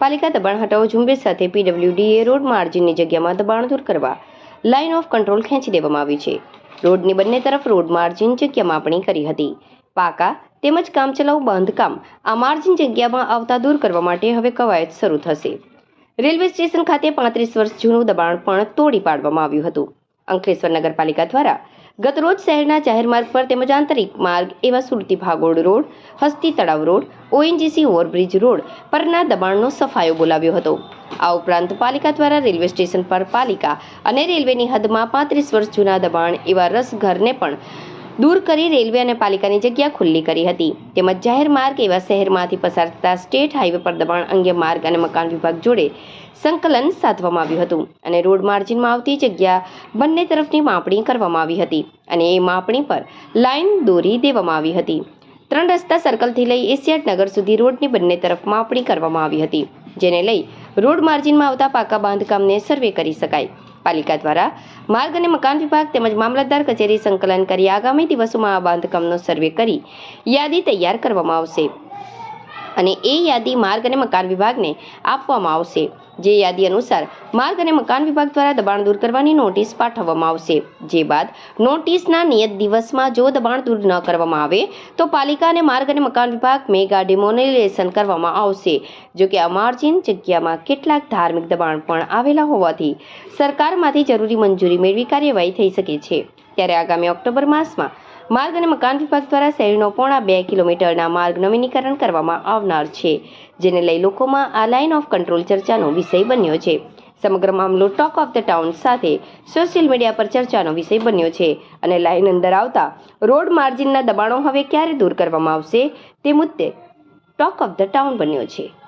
પાલિકા દબાણ હટાવો ઝુંબેશ સાથે પીડબ્લ્યુડીએ રોડ માર્જિનની જગ્યામાં દબાણ દૂર કરવા લાઇન ઓફ કંટ્રોલ ખેંચી દેવામાં આવી છે. રોડની બંને તરફ રોડ માર્જિન જગ્યા માપણી કરી હતી. પાકા તેમજ કામચલાઉ બાંધકામ આ માર્જિન જગ્યામાં આવતા દૂર કરવા માટે હવે કવાયત શરૂ થશે. રેલવે સ્ટેશન ખાતે પાંત્રીસ વર્ષ જૂનું દબાણ પણ તોડી પાડવામાં આવ્યું હતું. અંકલેશ્વર નગરપાલિકા દ્વારા ગતરોજ શહેરના જાહેર માર્ગ પર તેમજ આંતરિક માર્ગ એવા સુરતી ભાગોળ રોડ, હસ્તી તળાવ રોડ, ઓએનજીસી ઓવરબ્રિજ રોડ પરના દબાણનો સફાયો બોલાવ્યો હતો. આ ઉપરાંત પાલિકા દ્વારા રેલવે સ્ટેશન પર પાલિકા અને રેલવેની હદમાં પાંત્રીસ વર્ષ જૂના દબાણ એવા રસ ઘરને પણ દૂર કરી રેલવે અને પાલિકાની જગ્યા ખુલ્લી કરી હતી. તેમજ જાહેર માર્ગ એવા શહેરમાંથી પસાર થતા સ્ટેટ હાઈવે પર દબાણ અંગે માર્ગ અને મકાન વિભાગ જોડે સંકલન સાધવામાં આવ્યું હતું અને રોડ માર્જિનમાં આવતી જગ્યા બંને તરફની માપણી કરવામાં આવી હતી અને એ માપણી પર લાઇન દોરી દેવામાં આવી હતી. ત્રણ રસ્તા સર્કલથી લઈ એશિયાટ નગર સુધી રોડની બંને તરફ માપણી કરવામાં આવી હતી, જેને લઈ રોડ માર્જિનમાં આવતા પાકા બાંધકામને સર્વે કરી શકાય. પાલિકા દ્વારા માર્ગ અને મકાન વિભાગ તેમજ મામલતદાર કચેરી સંકલન કરી આગામી દિવસોમાં આ બાંધકામનો સર્વે કરી યાદી તૈયાર કરવામાં આવશે. અને એ યાદી માર્ગ અને મકાન વિભાગને આપવામાં આવશે. જે યાદી અનુસાર, માર્ગ અને મકાન વિભાગ દ્વારા દબાણ દૂર કરવાની નોટિસ પાઠવવામાં આવશે. જે બાદ, નોટિસના નિયત દિવસમાં જો દબાણ દૂર ન કરવામાં આવે, તો પાલિકા અને માર્ગ અને મકાન વિભાગ મેગા ડિમોનિલેશન કરવામાં આવશે. જો કે અમાર્જિન જગ્યામાં કેટલાક ધાર્મિક દબાણ પણ આવેલા હોવાથી સરકારમાંથી જરૂરી મંજૂરી મેળવી કાર્યવાહી થઈ શકે છે. ત્યારે આગામી ઓક્ટોબર માસમાં માર્ગ અને મકાન વિભાગ દ્વારા શહેરનો પોણા બે કિલોમીટરના માર્ગ નવીનીકરણ કરવામાં આવનાર છે, જેને લઈ લોકોમાં આ લાઇન ઓફ કંટ્રોલ ચર્ચાનો વિષય બન્યો છે. સમગ્ર મામલો ટોક ઓફ ધ ટાઉન સાથે સોશિયલ મીડિયા પર ચર્ચાનો વિષય બન્યો છે અને લાઇન અંદર આવતા રોડ માર્જિનના દબાણો હવે ક્યારે દૂર કરવામાં આવશે તે મુદ્દે ટોક ઓફ ધ ટાઉન બન્યો છે.